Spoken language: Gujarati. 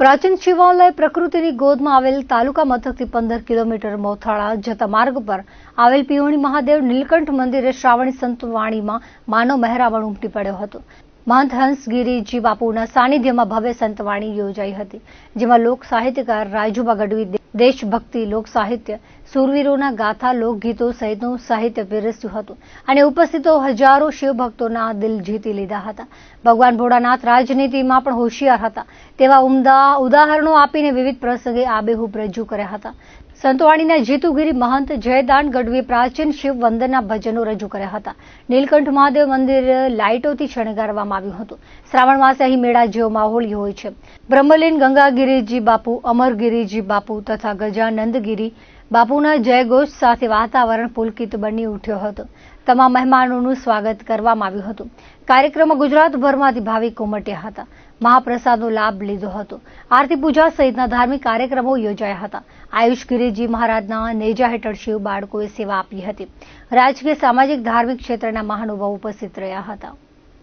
પ્રાચીન શિવાલય પ્રકૃતિની ગોદમાં આવેલ તાલુકા મથકથી પંદર કિલોમીટર મોથાળા જતા માર્ગ પર આવેલ પીવણી મહાદેવ નીલકંઠ મંદિરે શ્રાવણી સંતવાણીમાં માનવ મહેરામણ ઉમટી પડ્યો હતો. મહંત હંસગીરીજી બાપુના સાનિધ્યમાં ભવ્ય સંતવાણી યોજાઈ હતી, જેમાં લોક સાહિત્યકાર રાજુબા ગઢવી દેશભક્તિ, લોક સાહિત્ય, સુરવીરોના ગાથા, લોકગીતો સહિતનું સાહિત્ય પીરસ્યું હતું. અને ઉપસ્થિતો હજારો શિવભક્તોના દિલ જીતી લીધા હતા. ભગવાન ભોળાનાથ રાજનીતિમાં પણ હોશિયાર હતા. તેવા ઉમદા ઉદાહરણો આપીને વિવિધ પ્રસંગે આબેહૂબ રજૂ કર્યા હતા. સંતવાણીના જીતુગીરી મહંત જયદાન ગઢવીએ પ્રાચીન શિવ વંદનના ભજનો રજૂ કર્યા હતા. નીલકંઠ મહાદેવ મંદિર લાઇટોથી શણગારવામાં આવ્યું હતું. શ્રાવણ માસે અહીં મેળા જેવો માહોલ હોય છે. બ્રહ્મલીન ગંગાગીરીજી બાપુ, અમરગીરીજી બાપુ તથા ગજાનંદગીરી બાપુના જયઘોષ સાથે વાતાવરણ પુલકિત બની ઉઠ્યો હતો. તમામ મહેમાનોનું સ્વાગત કરવામાં આવ્યું હતું. કાર્યક્રમમાં ગુજરાતભરમાંથી ભાવિકો ઉમટ્યા હતા. મહાપ્રસાદનો લાભ લીધો હતો. આરતી પૂજા સહિતના ધાર્મિક કાર્યક્રમો યોજાયા હતા. આયુષ ગિરીજી મહારાજના નેજા હેઠળ શિવ બાળકોએ સેવા આપી હતી. રાજકીય, સામાજિક, ધાર્મિક ક્ષેત્રના મહાનુભાવો ઉપસ્થિત રહ્યા હતા.